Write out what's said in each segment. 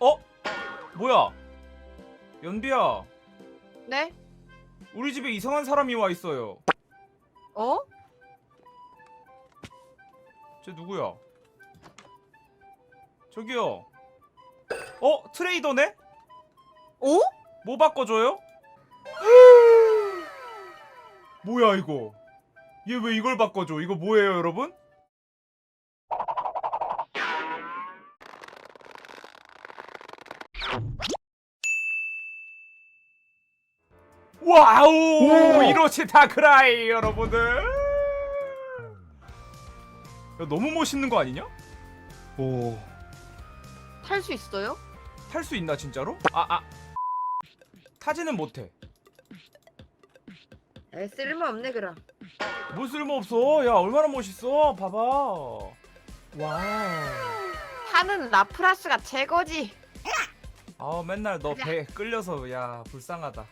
어? 뭐야? 연비야, 네? 우리 집에 이상한 사람이 와 있어요. 어? 쟤 누구야? 저기요. 어? 트레이더네? 어? 뭐 바꿔줘요? 뭐야 이거? 얘 왜 이걸 바꿔줘? 이거 뭐예요 여러분? 와우! 오! 이로치 다크라이 여러분들! 야, 너무 멋있는 거 아니냐? 오. 탈 수 있어요? 탈 수 있나 진짜로? 아 아. 타지는 못해. 에 쓸모없네 그럼 뭐 쓸모 없어. 야 얼마나 멋있어. 봐봐. 와우. 하는 라프라스가 최고지 아 맨날 너 배 끌려서 야 불쌍하다.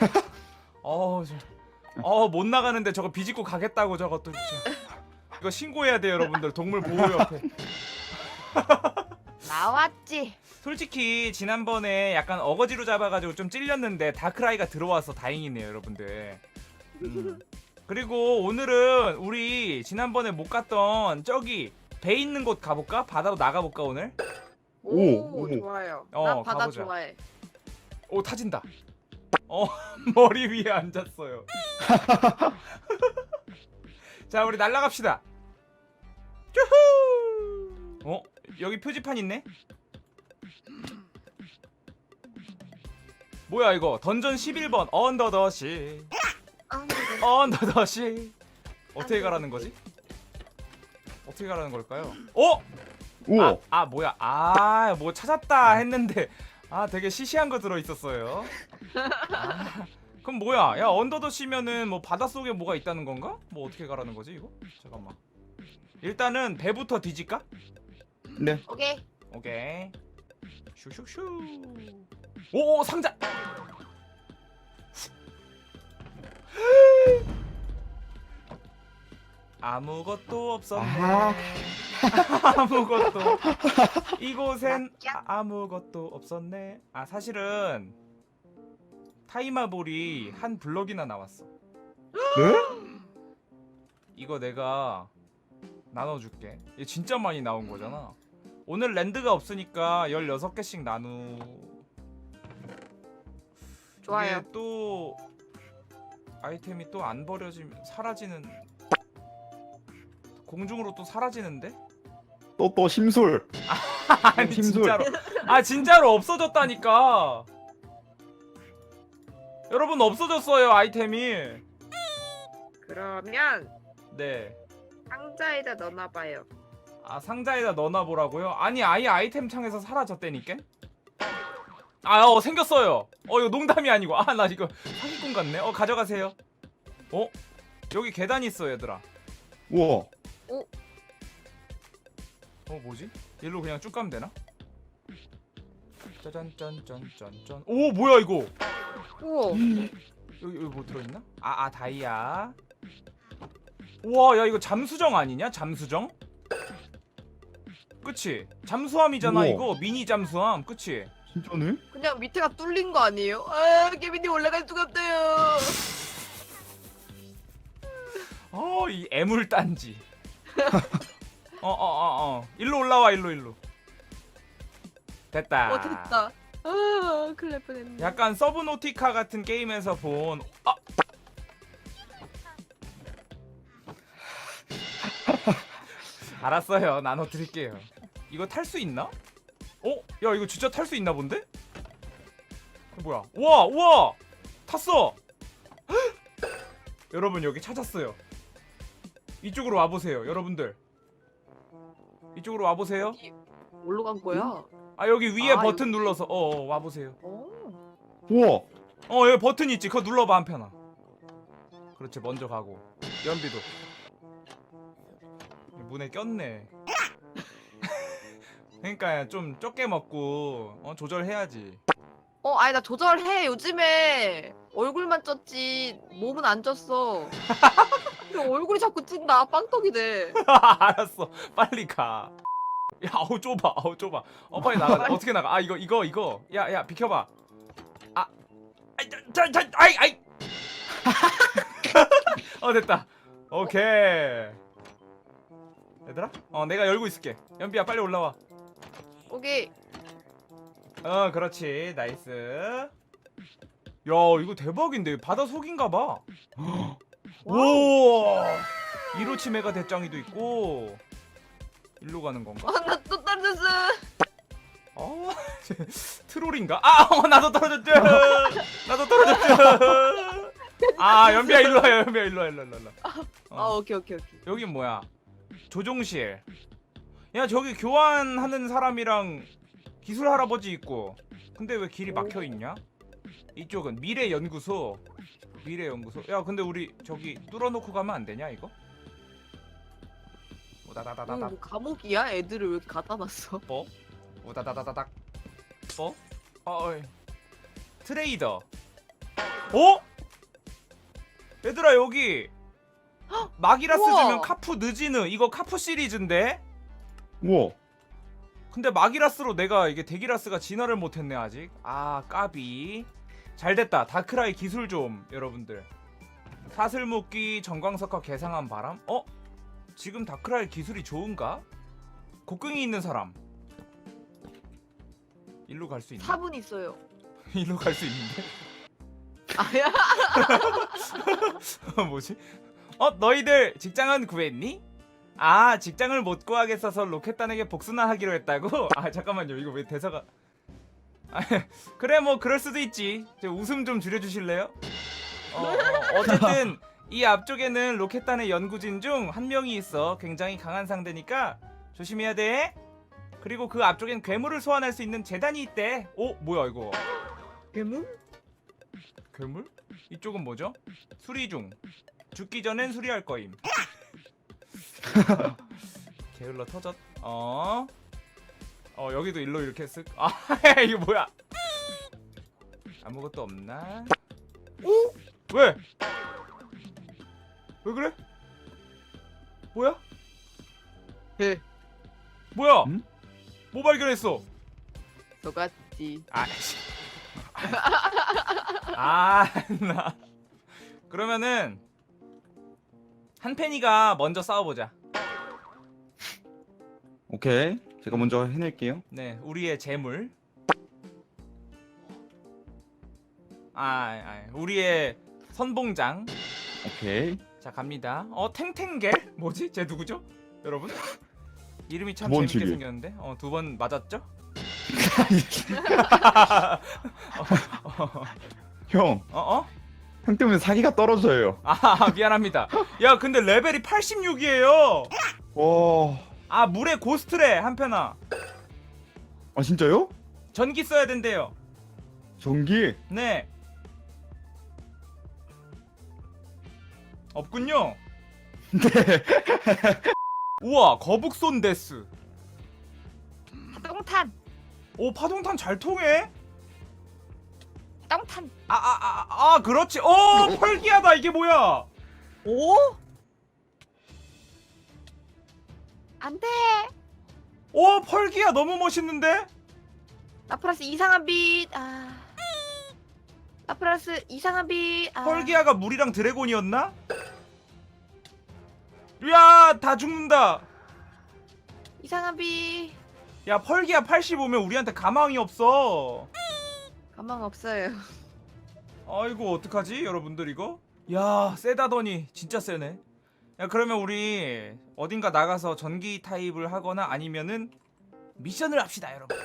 어우 저. 어못 나가는데 저거 비집고 가겠다고 저거 또 진짜. 이거 신고해야 돼 여러분들 동물 보호협회. 나왔지 솔직히 지난번에 약간 어거지로 잡아가지고 좀 찔렸는데 다크라이가 들어와서 다행이네요 여러분들 음. 그리고 오늘은 우리 지난번에 못 갔던 저기 배 있는 곳 가볼까? 바다로 나가볼까 오늘? 오, 오, 오. 좋아요 어, 나 바다 가보자. 좋아해 오 타진다 어 머리 위에 앉았어요 자 우리 날라갑시다 쭈후 어? 여기 표지판 있네? 뭐야 이거 던전 11번 언더더시 언더더시 어떻게 가라는 거지? 어떻게 가라는 걸까요? 어? 우와. 아, 아 뭐야 아 뭐 찾았다 했는데 아 되게 시시한 거 들어 있었어요 아, 그럼 뭐야 야 언더더 시면은 뭐 바닷속에 뭐가 있다는 건가? 뭐 어떻게 가라는 거지 이거? 잠깐만 일단은 배부터 뒤질까? 네. 오케이 오케이 슈슈슈 오 상자 아무것도 없었네. 아. 아무것도. 이곳엔 아, 아무것도 없었네. 아 사실은 타이마볼이 한 블럭이나 나왔어. 네? 이거 내가 나눠줄게. 얘 진짜 많이 나온 거잖아. 오늘 랜드가 없으니까 16개씩 나누. 좋아요. 이게 또 아이템이 또 안 버려지면 사라지는 공중으로 또 사라지는데? 또 또 심술. 아니 힘들. 진짜로 아 진짜로 없어졌다니까 여러분 없어졌어요 아이템이 그러면 네. 상자에다 넣어놔봐요 아 상자에다 넣어놔 보라고요? 아니 아예 아이템 창에서 사라졌다니까? 아어 생겼어요 어 이거 농담이 아니고 아 나 이거 사기꾼 같네 어 가져가세요 어? 여기 계단 있어 얘들아 우와. 어 뭐지? 일로 그냥 쭉 가면 되나? 짜잔 짠짠 짠짠 오 뭐야 이거 우와 여기 여기 뭐 들어있나? 아, 아 다이아. 우와, 야 이거 잠수정 아니냐? 잠수정? 그치? 잠수함이잖아 우와. 이거 미니 잠수함, 그치? 진짜네? 그냥 밑에가 뚫린 거 아니에요? 아 케빈이 올라갈 수가 없어요 어, 이 애물단지. 어, 어, 어, 어. 일로 올라와, 일로, 일로. 됐다. 어 됐다 아 큰일 날 뻔했네 약간 서브노티카 같은 게임에서 본. 아. 알았어요. 나눠 드릴게요. 이거 탈 수 있나? 어? 야 이거 진짜 탈 수 있나 본데? 어, 뭐야? 우와 우와 탔어. 헉! 여러분 여기 찾았어요. 이쪽으로 와 보세요, 여러분들. 이쪽으로 와 보세요. 뭘로 간 거야? 아 여기 위에 아, 버튼 눌러서 어, 어 와 보세요. 어 우와. 어 여기 버튼 있지 그거 눌러봐 한편아 그렇지 먼저 가고 연비도 문에 꼈네 그러니까 좀 적게 먹고 어, 조절해야지 어, 아니 나 조절해. 요즘에 얼굴만 쪘지 몸은 안 쪘어. 근데 얼굴이 자꾸 찐다. 빵떡이 돼. 알았어. 빨리 가. 야 아우 좁아. 아우 좁아. 어 빨리 나가. 어떻게 나가? 아 이거 이거 이거. 야 야 비켜 봐. 아. 아이 자, 자, 아이 아이. 어 됐다. 오케이. 얘들아? 어 내가 열고 있을게. 연비야 빨리 올라와. 오케이. 어 그렇지. 나이스 야 이거 대박인데 바다 속인가 봐 오! 이로 치매가 대짱이도 있고 일로 가는 건가? 아나 또 떨어졌어. 어? 트롤인가? 아, 어, 나도 떨어졌죠. 나도 떨어졌죠. 아, 연비야 일로 와요. 연비야 일로 와, 일로 와, 일로 와. 아 어, 오케이 오케이 오케이. 여긴 뭐야? 조종실. 야, 저기 교환하는 사람이랑 기술 할아버지 있고. 근데 왜 길이 막혀 있냐? 이쪽은 미래 연구소. 미래 연구소. 야, 근데 우리 저기 뚫어놓고 가면 안 되냐 이거? 오다다다다닥. 뭐 감옥이야? 애들을 왜 이렇게 갖다 놨어? 어? 오다다다다닥. 어? 어, 어이. 트레이더. 어? 얘들아 여기 마기라스 우와. 주면 카푸 느지느 이거 카푸 시리즈인데 우와. 근데 마기라스로 내가 이게 데기라스가 진화를 못했네 아직 아 까비 잘됐다 다크라이 기술 좀 여러분들 사슬 묶기 전광석화 개상한 바람 어? 지금 다크라이 기술이 좋은가? 곡괭이 있는 사람 일로 갈 수 있나? 4분 있어요. 일로 갈 수 있는데? 아야. 뭐지? 어 너희들 직장은 구했니? 아 직장을 못 구하겠어서 로켓단에게 복수나 하기로 했다고? 아 잠깐만요 이거 왜 대사가 아, 그래 뭐 그럴 수도 있지 저 웃음 좀 줄여주실래요? 어, 어, 어쨌든 이 앞쪽에는 로켓단의 연구진 중 한 명이 있어 굉장히 강한 상대니까 조심해야 돼 그리고 그 앞쪽엔 괴물을 소환할 수 있는 재단이 있대 오 뭐야 이거 괴물? 괴물? 이쪽은 뭐죠? 수리 중. 죽기 전엔 수리할 거임. 게을러 터졌. 어. 어 여기도 일로 이렇게 쓱. 아 이거 뭐야? 아무것도 없나? 오? 왜? 왜 그래? 뭐야? 예. 뭐야? 음? 뭐 발견했어? 똑같지. 아, 씨. 아, 나. 그러면은 한펜이가 먼저 싸워보자. 오케이. 제가 먼저 해낼게요. 네, 우리의 재물. 아, 아, 우리의 선봉장. 오케이. 자, 갑니다. 어, 탱탱겔? 뭐지? 쟤 누구죠? 여러분? 이름이 참 두번 재밌게 치기. 생겼는데. 어, 두 번 맞았죠? 형, 어, 어? 형 때문에 사기가 떨어져요. 아, 미안합니다. 야, 근데 레벨이 86이에요. 와. 아 물에 고스트래 한편아 아 진짜요? 전기 써야 된대요 전기. 네 없군요 네. 우와 거북손 데스 똥탄. 오 파동탄 잘 통해 똥탄. 아아아아 그렇지 오 펄기하다 이게 뭐야 오? 안 돼. 오 펄기야 너무 멋있는데 라프라스 이상한 빛. 아. 라프라스 이상한 빛. 아. 펄기야가 물이랑 드래곤이었나 야다 죽는다 이상한 빛. 야 펄기야 85면 우리한테 가망이 없어 가망 없어요. 아이고 어떡하지 여러분들 이거? 야 세다더니 진짜 세네 야 그러면 우리 어딘가 나가서 전기 타입을 하거나 아니면은 미션을 합시다 여러분.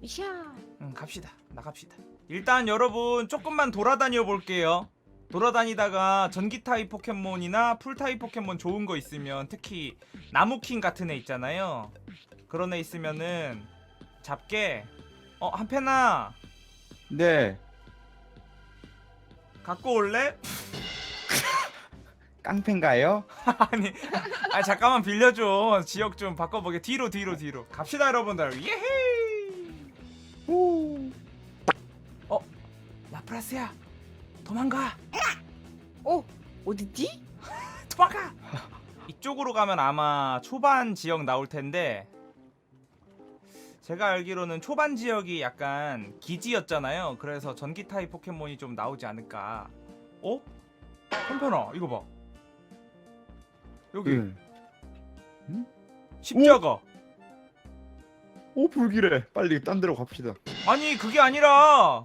미션. 응 갑시다. 나갑시다. 일단 여러분 조금만 돌아다녀 볼게요. 돌아다니다가 전기 타입 포켓몬이나 풀 타입 포켓몬 좋은 거 있으면 특히 나무킹 같은 애 있잖아요. 그런 애 있으면은 잡게. 어 한편아. 네. 갖고 올래? 깡패인가요? 아니, 아 잠깐만 빌려줘. 지역 좀 바꿔보게. 뒤로 뒤로 뒤로. 갑시다 여러분들. 예헤이. 오. 어, 라프라스야, 도망가, 오 어디지? 도망가. 이쪽으로 가면 아마 초반 지역 나올 텐데 제가 알기로는 초반 지역이 약간 기지였잖아요. 그래서 전기 타입 포켓몬이 좀 나오지 않을까. 어? 한편아, 이거 봐. 여기 응. 십자가. 오 불길해. 빨리 딴 데로 갑시다. 아니 그게 아니라.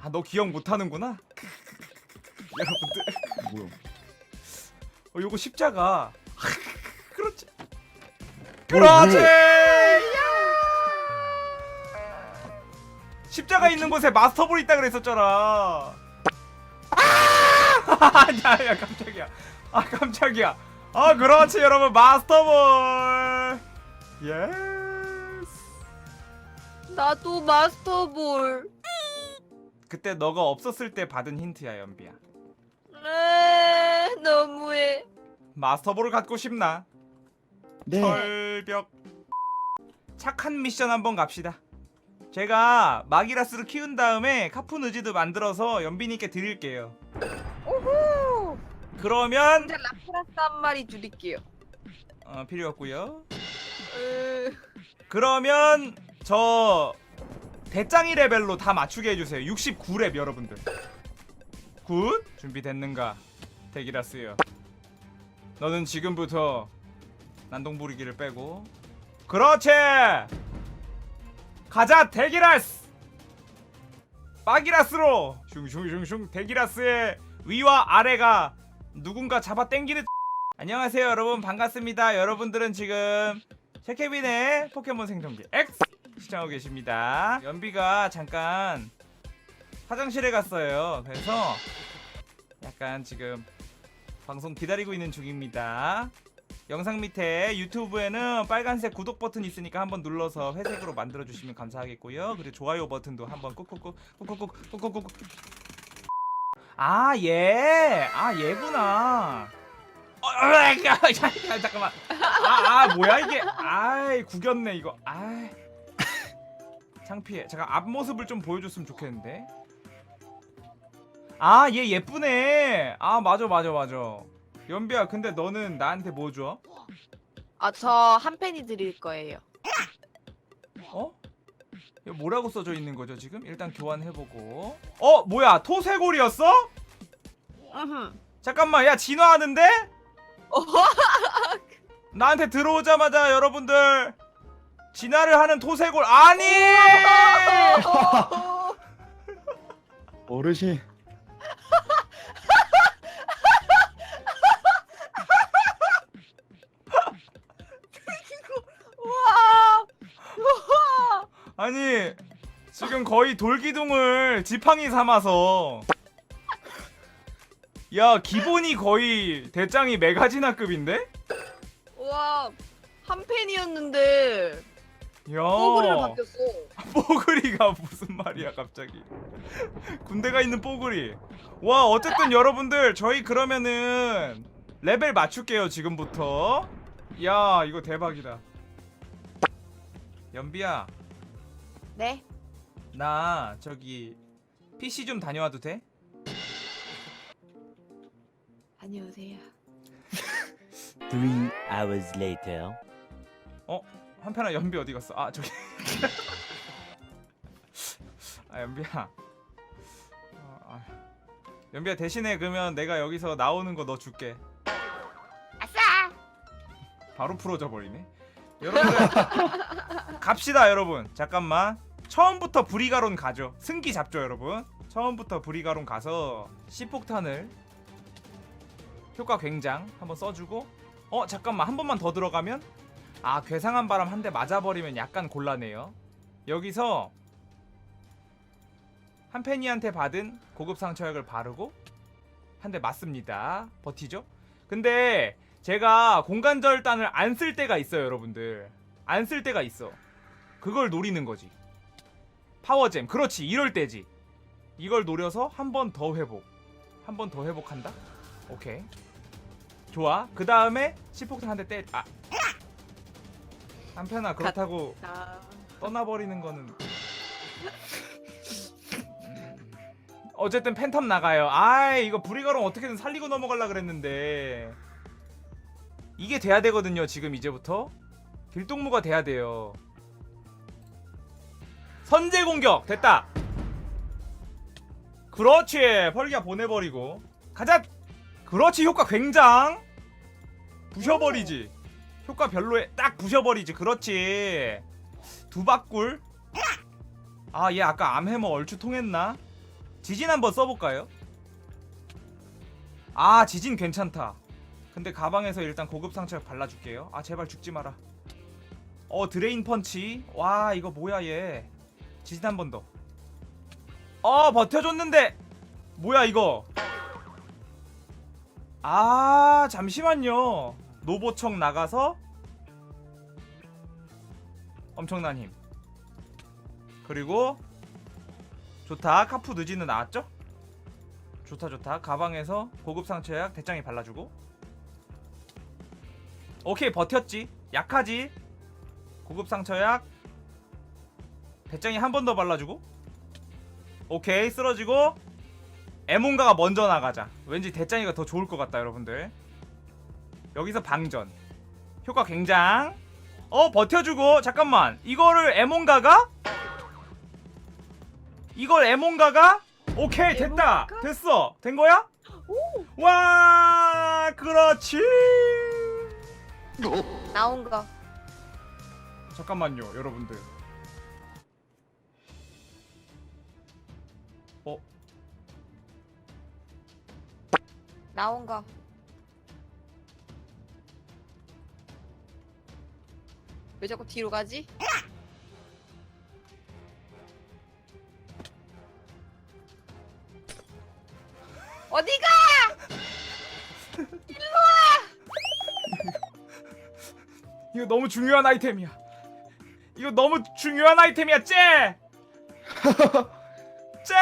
아 너 기억 못하는구나. 여러분들, 뭐야? 어, 요거 십자가. 그렇지. 그렇지. 십자가 있는 곳에 마스터볼 있다 그랬었잖아. 아! 야, 야, 깜짝이야. 아, 깜짝이야. 아, 그렇지, 여러분. 마스터볼. 예스. 나도 마스터볼. 그때 너가 없었을 때 받은 힌트야, 연비야. 에 너무해. 마스터볼을 갖고 싶나? 네. 철벽. 착한 미션 한번 갑시다. 제가 마기라스를 키운 다음에 카푸 느지드 만들어서 연비님께 드릴게요. 그러면 근데 라프라스 한 마리 드릴게요. 어, 필요 없고요. 으... 그러면 저 대짱이 레벨로 다 맞추게 해주세요. 69렙 여러분들. 굿 준비됐는가? 대기라스요. 너는 지금부터 난동부리기를 빼고 그렇지. 가자 대기라스. 빠기라스로 슝슝슝슝 대기라스의 위와 아래가 누군가 잡아 당기는 안녕하세요 여러분 반갑습니다 여러분들은 지금 셰케빈의 포켓몬 생존기 X 시청하고 계십니다. 연비가 잠깐 화장실에 갔어요. 그래서 약간 지금 방송 기다리고 있는 중입니다. 영상 밑에 유튜브에는 빨간색 구독 버튼 있으니까 한번 눌러서 회색으로 만들어 주시면 감사하겠고요. 그리고 좋아요 버튼도 한번 꾹꾹꾹 꾹꾹꾹 꾹꾹꾹 아 얘, 아 얘구나. 어, 어, 잠- 잠깐만. 아, 아 뭐야 이게? 아이 구겼네 이거. 아이 창피해. 잠깐 앞모습을 좀 보여줬으면 좋겠는데. 아 얘 예쁘네. 아 맞아 맞아 맞아. 연비야 근데 너는 나한테 뭐 줘? 아 저 한 팬이 드릴 거예요. 어? 이거 뭐라고 써져 있는 거죠 지금? 일단 교환해보고. 어 뭐야 토세골이었어? 으흠. 잠깐만 야 진화하는데? 나한테 들어오자마자 여러분들 진화를 하는 토세골 아니! 어르신. 우와. 우와. 아니 지금 거의 돌기둥을 지팡이 삼아서. 야 기본이 거의 대짱이 메가지나급인데? 우와. 한 팬이었는데. 야. 뽀글이로 바뀌었어. 뽀글이가 무슨 말이야 갑자기. 군대가 있는 뽀글이. 와 어쨌든 여러분들 저희 그러면은 레벨 맞출게요 지금부터. 야 이거 대박이다. 연비야 네. 나 저기 PC 좀 다녀와도 돼? 안녕하세요. Three hours later. 한편아 연비 어디 갔어? 아 저기 아 연비야 어, 아. 연비야 대신에 그러면 내가 여기서 나오는 거 너 줄게 아싸. 바로 풀어져 버리네 여러분들 갑시다 여러분. 잠깐만. 처음부터 브리가론 가죠. 승기 잡죠 여러분. 처음부터 브리가론 가서 C폭탄을 효과 굉장 한번 써주고 어 잠깐만. 한 번만 더 들어가면? 아 괴상한 바람 한 대 맞아버리면 약간 곤란해요. 여기서 한페니한테 받은 고급 상처약을 바르고 한 대 맞습니다. 버티죠? 근데 제가 공간절단을 안 쓸 때가 있어요 여러분들. 안 쓸 때가 있어. 그걸 노리는 거지. 파워잼. 그렇지 이럴 때지. 이걸 노려서 한 번 더 회복. 한 번 더 회복한다? 오케이. 좋아. 그 다음에 시폭탄 한 대 때.. 아. 한편아 그렇다고 자. 떠나버리는 거는. 음. 어쨌든 팬텀 나가요. 아이 이거 브리가롱 어떻게든 살리고 넘어갈라 그랬는데 이게 돼야 되거든요 지금 이제부터. 길동무가 돼야 돼요. 선제 공격 됐다. 그렇지 펄기야 보내버리고. 가자. 그렇지 효과 굉장 부셔버리지. 효과 별로에 딱 부셔버리지 그렇지. 두바꿀. 아얘 아까 암해머 얼추 통했나? 지진 한번 써볼까요? 아 지진 괜찮다 근데 가방에서 일단 고급 상처 발라줄게요 아 제발 죽지 마라 어 드레인 펀치 와 이거 뭐야 얘 지진 한 번 더. 어 버텨줬는데 뭐야 이거? 아 잠시만요. 노보청 나가서 엄청난 힘. 그리고 좋다 카푸 느지는 나왔죠? 좋다 좋다 가방에서 고급 상처약 대장이 발라주고 오케이 버텼지. 약하지. 고급 상처약. 배짱이 한 번 더 발라주고. 오케이 쓰러지고. 에몬가가 먼저 나가자. 왠지 대짱이가 더 좋을 것 같다 여러분들. 여기서 방전. 효과 굉장 어 버텨주고. 잠깐만. 이거를 에몬가가? 이걸 에몬가가? 오케이 됐다? 됐어. 된 거야? 와 그렇지 나온 거. 잠깐만요 여러분들 어 나온 거. 왜 자꾸 뒤로 가지? 이거 너무 중요한 아이템이야. 이거 너무 중요한 아이템이야, 쟤. 쟤.